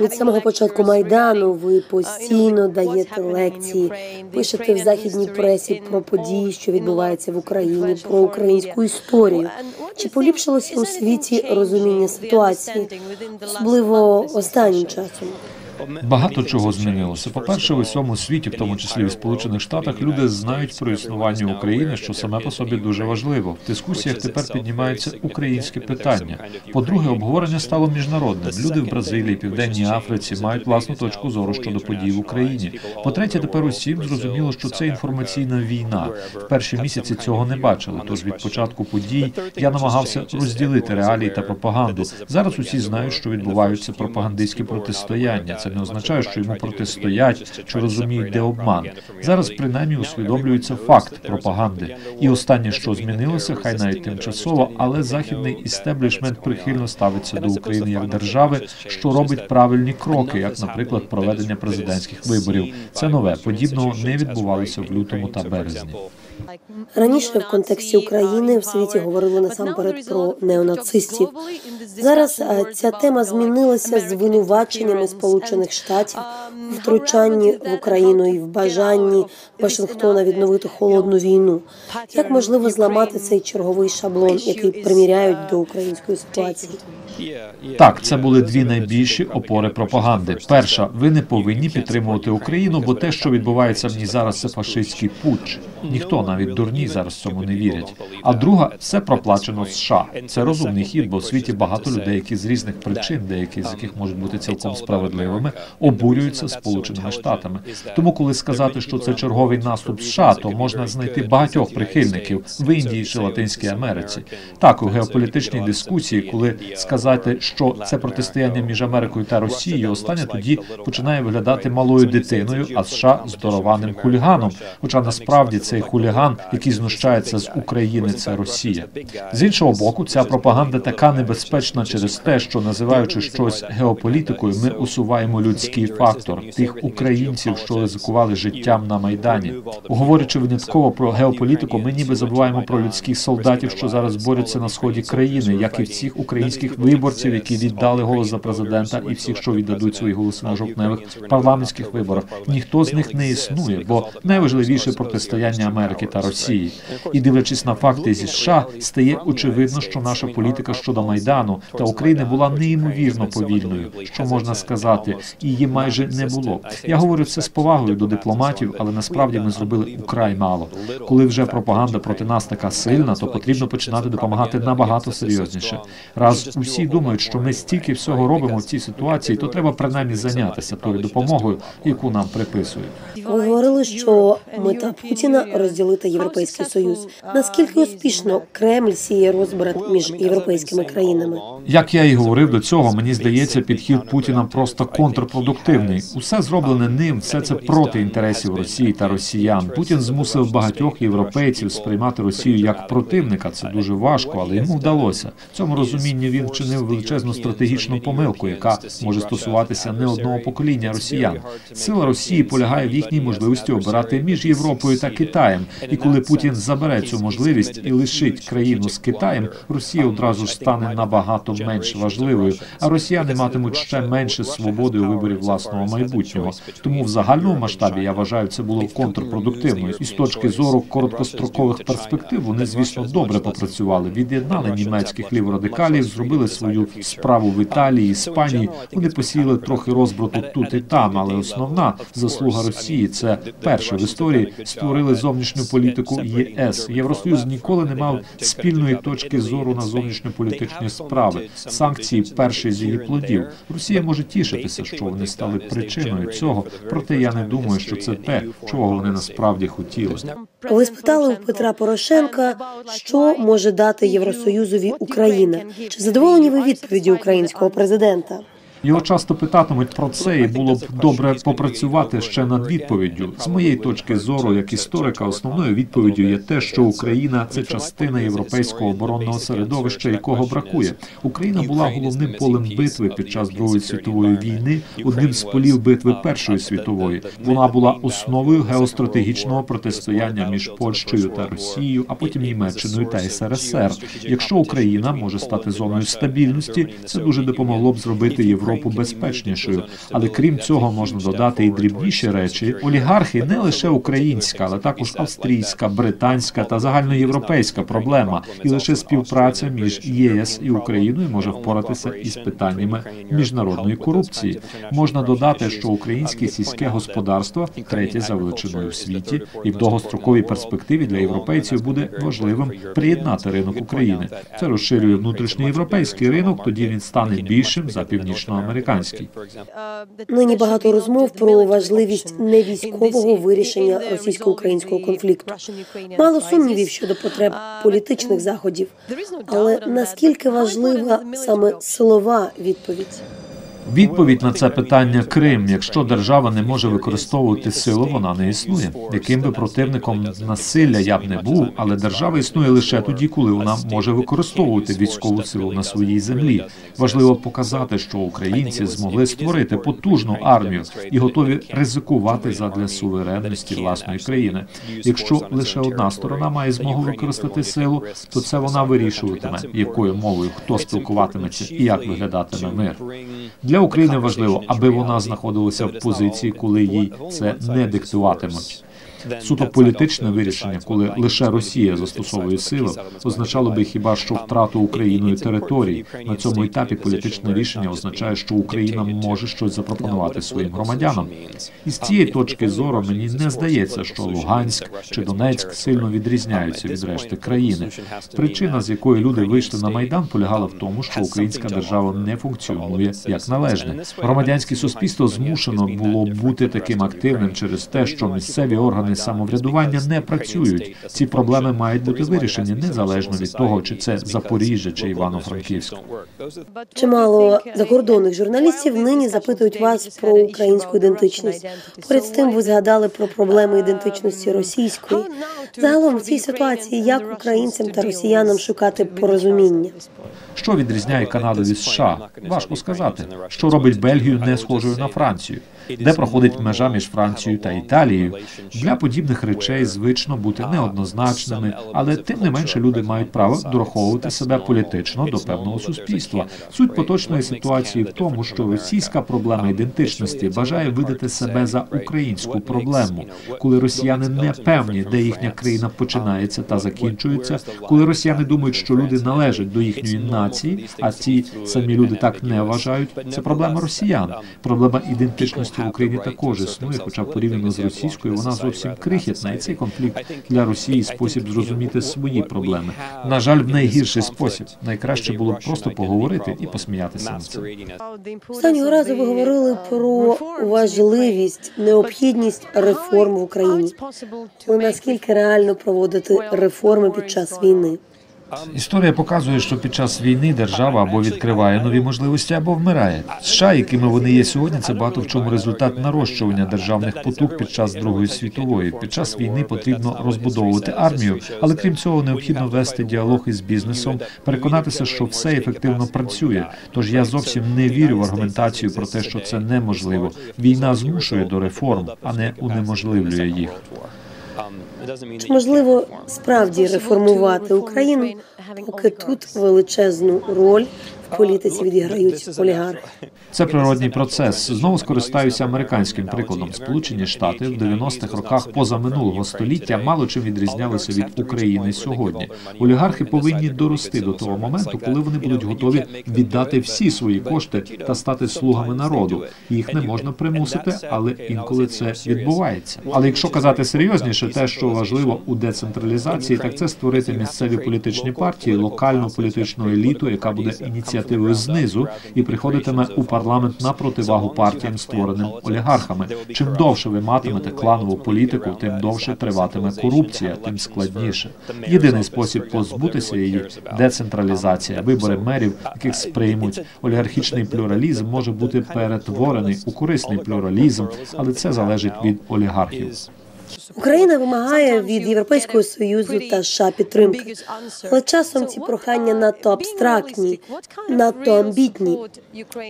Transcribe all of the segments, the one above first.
Від самого початку майдану ви постійно даєте лекції, пишете в західній пресі про події, що відбуваються в Україні, про українську історію. Чи поліпшилося у світі розуміння ситуації, особливо останнім часом? Багато чого змінилося. По перше, в усьому світі, в тому числі в Сполучених Штатах, люди знають про існування України, що саме по собі дуже важливо. В дискусіях тепер піднімається українське питання. По-друге, обговорення стало міжнародним. Люди в Бразилії, Південній Африці мають власну точку зору щодо подій в Україні. По-третє, тепер усім зрозуміло, що це інформаційна війна. В перші місяці цього не бачили. Тож від початку подій я намагався розділити реалії та пропаганду. Зараз усі знають, що відбуваються пропагандистські протистояння. Це не означає, що йому протистоять, що розуміють, де обман. Зараз принаймні усвідомлюється факт пропаганди. І останнє, що змінилося, хай навіть тимчасово, але західний істеблішмент прихильно ставиться до України як держави, що робить правильні кроки, як, наприклад, проведення президентських виборів. Це нове подібного не відбувалося в лютому та березні. Раніше в контексті України в світі говорили насамперед про неонацистів. Зараз ця тема змінилася звинуваченнями Сполучених Штатів втручанні в Україну і в бажанні Вашингтона відновити холодну війну. Як можливо зламати цей черговий шаблон, який приміряють до української ситуації? Так, це були дві найбільші опори пропаганди. Перша, ви не повинні підтримувати Україну, бо те, що відбувається в ній зараз, це фашистський путч. Ніхто навіть дурні зараз цьому не вірять. А друга все проплачено США. Це розумний хід, бо в світі багато людей, які з різних причин, деякі з яких можуть бути цілком справедливими, обурюються сполученими штатами. Тому, коли сказати, що це черговий наступ США, то можна знайти багатьох прихильників в Індії чи Латинській Америці. Так, у геополітичній дискусії, коли сказати, що це протистояння між Америкою та Росією, останнє тоді починає виглядати малою дитиною, а США здорованим хуліганом. Хоча насправді цей хуліган, який знущається з України, це Росія. З іншого боку, ця пропаганда така небезпечна через те, що називаючи щось геополітикою, ми усуваємо людський фактор тих українців, що ризикували життям на майдані. Говорячи винятково про геополітику, ми ніби забуваємо про людських солдатів, що зараз борються на сході країни, як і всіх українських виборців, які віддали голос за президента, і всіх, що віддадуть свої голоси на жовтневих парламентських виборах. Ніхто з них не існує, бо найважливіше протистояння Америки та Росії. І дивлячись на факти зі США, стає очевидно, що наша політика щодо майдану та України була неймовірно повільною, що можна сказати, її майже не було. Я говорю це з повагою до дипломатів, але насправді ми зробили украй мало. Коли вже пропаганда проти нас така сильна, то потрібно починати допомагати набагато серйозніше. Раз усі думають, що ми стільки всього робимо в цій ситуації, то треба принаймні зайнятися тою допомогою, яку нам приписують. Говорили, що мета Путіна розділити європейський союз. Наскільки успішно Кремль сіє розбрат між європейськими країнами? Як я і говорив до цього, мені здається, підхід Путіна просто контрпродуктивний. Усе зроблене ним, все це проти інтересів Росії та росіян. Путін змусив багатьох європейців сприймати Росію як противника. Це дуже важко, але йому вдалося. В цьому розумінні він вчинив величезну стратегічну помилку, яка може стосуватися не одного покоління росіян. Сила Росії полягає в їхній можливості обирати між Європою та Китаєм. І коли Путін забере цю можливість і лишить країну з Китаєм, Росія одразу ж стане набагато менш важливою, а росіяни матимуть ще менше свободи у виборі власного майбутнього. Тому в загальному масштабі я вважаю, це було контрпродуктивною. І з точки зору короткострокових перспектив вони, звісно, добре попрацювали. Від'єднали німецьких ліворадикалів, зробили свою справу в Італії, Іспанії. Вони посіяли трохи розбрату тут і там, але основна заслуга Росії це перше в історії створили зовнішню політику ЄС. Євросоюз ніколи не мав спільної точки зору на зовнішньополітичні справи. Санкції перший з її плодів. Росія може тішитися, що вони стали причиною цього, проте я не думаю, що це те, чого вони насправді хотіли. Ви спитали у Петра Порошенка, що може дати Євросоюзові Україна? Чи задоволені ви відповіді українського президента? Його часто питатимуть про це, і було б добре попрацювати ще над відповіддю. З моєї точки зору, як історика, основною відповіддю є те, що Україна це частина європейського оборонного середовища, якого бракує. Україна була головним полем битви під час Другої світової війни, одним з полів битви Першої світової. Вона була основою геостратегічного протистояння між Польщею та Росією, а потім Німеччиною та СРСР. Якщо Україна може стати зоною стабільності, це дуже допомогло б зробити Європу Європу безпечнішою. Але крім цього, можна додати і дрібніші речі. Олігархи не лише українська, але також австрійська, британська та загальноєвропейська проблема, і лише співпраця між ЄС і Україною може впоратися із питаннями міжнародної корупції. Можна додати, що українське сільське господарство третє за величиною в світі, і в довгостроковій перспективі для європейців буде важливим приєднати ринок України. Це розширює внутрішній європейський ринок. Тоді він стане більшим за північноамериканський. Нині багато розмов про важливість невійськового вирішення російсько-українського конфлікту. Мало сумнівів щодо потреб політичних заходів. Але наскільки важлива саме силова відповідь? Відповідь на це питання Крим. Якщо держава не може використовувати силу, вона не існує. Яким би противником насилля я б не був, але держава існує лише тоді, коли вона може використовувати військову силу на своїй землі. Важливо показати, що українці змогли створити потужну армію і готові ризикувати задля суверенності власної країни. Якщо лише одна сторона має змогу використати силу, то це вона вирішуватиме, якою мовою хто спілкуватиметься і як виглядатиме мир. Для України важливо, аби вона знаходилася в позиції, коли їй це не диктуватимуть. Суто політичне вирішення, коли лише Росія застосовує силу, означало би хіба що втрату Україною територій. На цьому етапі політичне рішення означає, що Україна може щось запропонувати своїм громадянам. І з цієї точки зору мені не здається, що Луганськ чи Донецьк сильно відрізняються від решти країни. Причина, з якої люди вийшли на майдан, полягала в тому, що українська держава не функціонує як належне. Громадянське суспільство змушено було бути таким активним через те, що місцеві органи самоврядування не працюють. Ці проблеми мають бути вирішені незалежно від того, чи це Запоріжжя чи Івано-Франківськ. Чимало закордонних журналістів нині запитують вас про українську ідентичність. Поряд з тим, ви згадали про проблеми ідентичності російської. Загалом в цій ситуації як українцям та росіянам шукати порозуміння? Що відрізняє Канаду від США? Важко сказати, що робить Бельгію не схожою на Францію, де проходить межа між Францією та Італією. Для подібних речей звично бути неоднозначними, але тим не менше люди мають право дораховувати себе політично до певного суспільства. Суть поточної ситуації в тому, що російська проблема ідентичності бажає видати себе за українську проблему, коли росіяни не певні, де їхня країна починається та закінчується, коли росіяни думають, що люди належать до їхньої нації, а ці самі люди так не вважають. Це проблема росіян. Проблема ідентичності в Україні також існує, хоча порівняно з російською вона зовсім крихітна, і цей конфлікт для Росії спосіб зрозуміти свої проблеми. На жаль, в найгірший спосіб. Найкраще було б просто поговорити і посміятися над цим. Останнього разу ви говорили про важливість, необхідність реформ в Україні. Але наскільки реально проводити реформи під час війни? Історія показує, що під час війни держава або відкриває нові можливості, або вмирає. США, якими вони є сьогодні, це багато в чому результат нарощування державних потуг під час Другої світової. Під час війни потрібно розбудовувати армію, але крім цього, необхідно вести діалог із бізнесом, переконатися, що все ефективно працює. Тож я зовсім не вірю в аргументацію про те, що це неможливо. Війна змушує до реформ, а не унеможливлює їх. Чи можливо справді реформувати Україну, поки тут величезну роль політиці відіграють олігархи? Це природній процес. Знову скористаюся американським прикладом. Сполучені Штати в 90-х роках позаминулого століття мало чим відрізнялися від України сьогодні. Олігархи повинні дорости до того моменту, коли вони будуть готові віддати всі свої кошти та стати слугами народу. Їх не можна примусити, але інколи це відбувається. Але якщо казати серйозніше, те, що важливо у децентралізації, так це створити місцеві політичні партії, локальну політичну еліту, яка буде ініціативою знизу і приходитиме у парламент на противагу партіям, створеним олігархами. Чим довше ви матимете кланову політику, тим довше триватиме корупція, тим складніше. Єдиний спосіб позбутися її децентралізація, вибори мерів, яких сприймуть олігархічний плюралізм, може бути перетворений у корисний плюралізм, але це залежить від олігархів. Україна вимагає від Європейського союзу та США підтримки. Але часом ці прохання надто абстрактні, надто амбітні.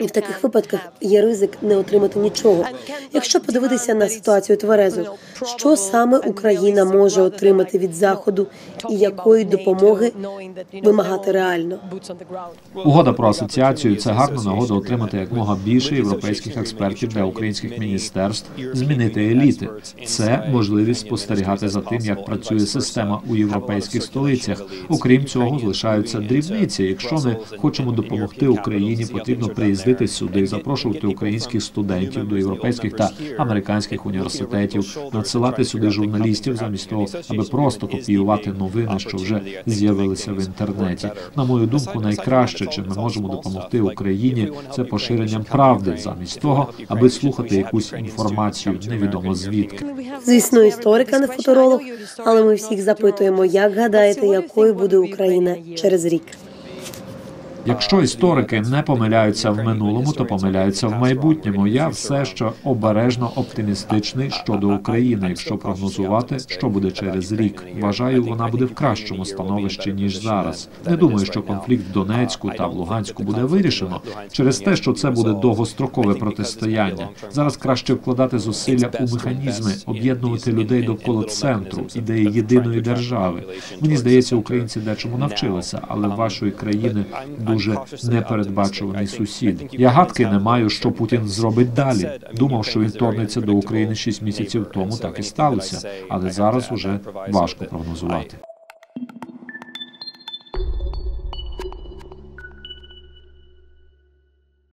І в таких випадках є ризик не отримати нічого. Якщо подивитися на ситуацію тверезо, що саме Україна може отримати від заходу і якої допомоги вимагати реально? Угода про асоціацію це гарна нагода отримати якмога більше європейських експертів для українських міністерств, змінити еліти. Це можливість спостерігати за тим, як працює система у європейських столицях. Окрім цього, залишаються дрібниці. Якщо ми хочемо допомогти Україні, потрібно приїздити сюди, запрошувати українських студентів до європейських та американських університетів, надсилати сюди журналістів замість того, аби просто копіювати новини, що вже з'явилися в інтернеті. На мою думку, найкраще, чим ми можемо допомогти Україні, це поширенням правди, замість того, аби слухати якусь інформацію невідомо звідки. Звісно, історик, а не футуролог, але ми всіх запитуємо, як гадаєте, якою буде Україна через рік? Якщо історики не помиляються в минулому, то помиляються в майбутньому. Я все ще обережно оптимістичний щодо України. Якщо прогнозувати, що буде через рік, вважаю, вона буде в кращому становищі ніж зараз. Не думаю, що конфлікт в Донецьку та в Луганську буде вирішено через те, що це буде довгострокове протистояння. Зараз краще вкладати зусилля у механізми, об'єднувати людей довкола центру, ідеї єдиної держави. Мені здається, українці дечому навчилися, але вашої країни дуже непередбачуваний сусід. Я гадки не маю, що Путін зробить далі. Думав, що він торнеться до України шість місяців тому. Так і сталося, але зараз уже важко прогнозувати.